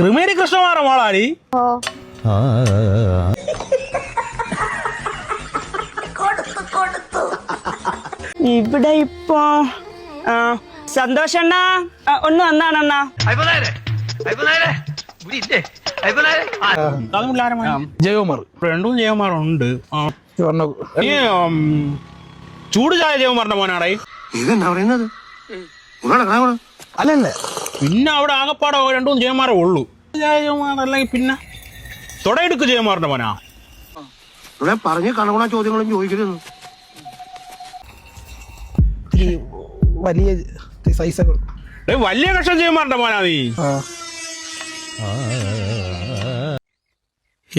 ക്രിമേരി കൃഷ്ണമാറ മോളാടി. ഓ. ഇവിടെ ഇപ്പോ സന്തോഷണ്ണ ഒന്ന് വന്നാണണ്ണ ജയകുമാർ. രണ്ടും ജയകുമാറുണ്ട്. ചൂട് ചായ ജയകുമാറിന്റെ മോനാടേ ഇതെന്നാ പറയുന്നത്? അല്ലല്ലേ. പിന്നെ അവിടെ ആകപ്പാടെ രണ്ടും ജയമാരേ ഉള്ളൂ. അല്ലെങ്കിൽ പിന്നെ തുടയെടുക്ക് ജയമാറിന്റെ മോനാ. ഇവിടെ പറഞ്ഞ് കണകുണ ചോദ്യങ്ങളും ചോദിക്കരുത്. വലിയ സൈസുകൾ. വലിയ കഷ്ടം ജയമാറിന്റെ മോനാ നീ.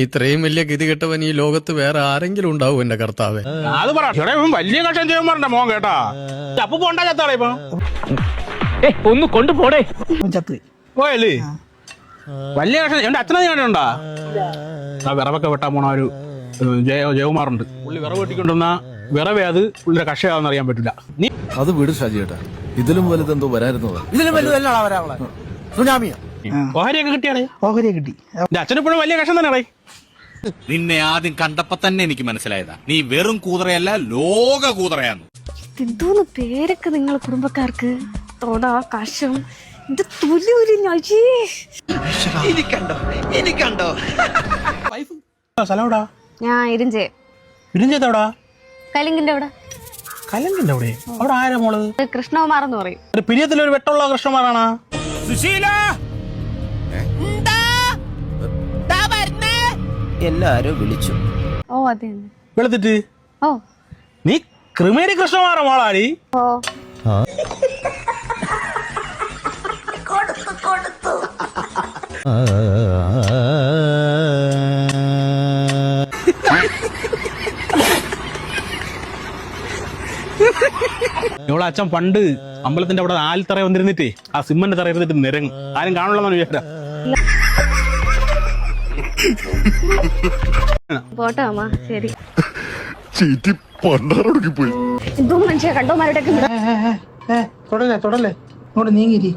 ഇത്രയും വലിയ ഗതി കെട്ടവൻ ഈ ലോകത്ത് വേറെ ആരെങ്കിലും ഉണ്ടാവും എന്റെ കർത്താവ്. അത് പറ ഇവൻ വലിയ കഷ്ടം ജയകുമാറിന്റെ മോൻ കേട്ടാ. അപ്പൊ പോണ്ടാ ചത്താളെ ഇപ്പൊ. ഒന്ന് കൊണ്ടുപോടേ. പോടേ പോയല്ലേ? വലിയ കഷ്ടം എന്റെ അച്ഛനെ ഞാനുണ്ടാ ആ വിറവൊക്കെ വെട്ടാൻ പോണ ഒരു ജയ ജയകുമാറുണ്ട്. പുള്ളി വിറവ് വെട്ടിക്കൊണ്ടുവന്ന വിറവേ അത് പുള്ളിയുടെ കഷയാവെന്ന് അറിയാൻ പറ്റില്ല. നീ അത് വിട് ഷാജി ഇതിലും ഇതിലും വലുതെന്തോ വരായിരുന്നതാ ഇതിലും വലുതല്ല വരാവളെ സുനാമിയ. ഓഹരിയൊക്കെ കിട്ടിയാടേ ഓഹരിയെ കിട്ടി. എന്റെ അച്ഛനിപ്പോഴും വലിയ കഷ്ടം തന്നെയാടേ നിന്നെ ആദ്യം കണ്ടപ്പോ തന്നെ എനിക്ക് മനസ്സിലായതാ. നീ വെറും കൂതറയല്ല ലോക കൂതറയാന്ന്. എന്തോന്ന് പേരൊക്കെ നിങ്ങൾ കുടുംബക്കാർക്ക്? തൊട കഷം എന്റെ തൊലി ഉരിഞ്ഞ എനിക്കണ്ടോ സ്ഥലം ഞാൻ ഇരുഞ്ചേ. ഇരിഞ്ചെത്തവിടാ കലിങ്കിന്റെ അവിടെ. കലങ്കിന്റെ അവിടെ? അവിടെ ആരാ മോൾ? കൃഷ്ണകുമാർ എന്ന് പറയും. ഒരു പിരിയത്തിൽ ഒരു വെട്ടമുള്ള കൃഷ്ണന്മാരാണ് എല്ലാരും വിളിച്ചു. ഓ അതെ. വെളുത്തിട്ട്? ഓ. നീ ക്രിമേരി കൃഷ്ണകുമാറ മോളാടി? ഓ. ഇവിടെ അച്ഛൻ പണ്ട് അമ്പലത്തിന്റെ അവിടെ ആൽത്തറ വന്നിരുന്നിട്ടേ ആ സിമ്മന്റെ തറ ഇരുന്നിട്ട് നിരങ്ങും. ആരും കാണുള്ളതാണ് വിചാരിച്ച പോട്ടെ അമ്മ. ശരി. ചീറ്റി പണ്ടാറൊടുക്കി പോയി. മനുഷ്യ തുടല്ലേ തുടല്ലേ? ഇങ്ങോട്ട് നീങ്ങിരി.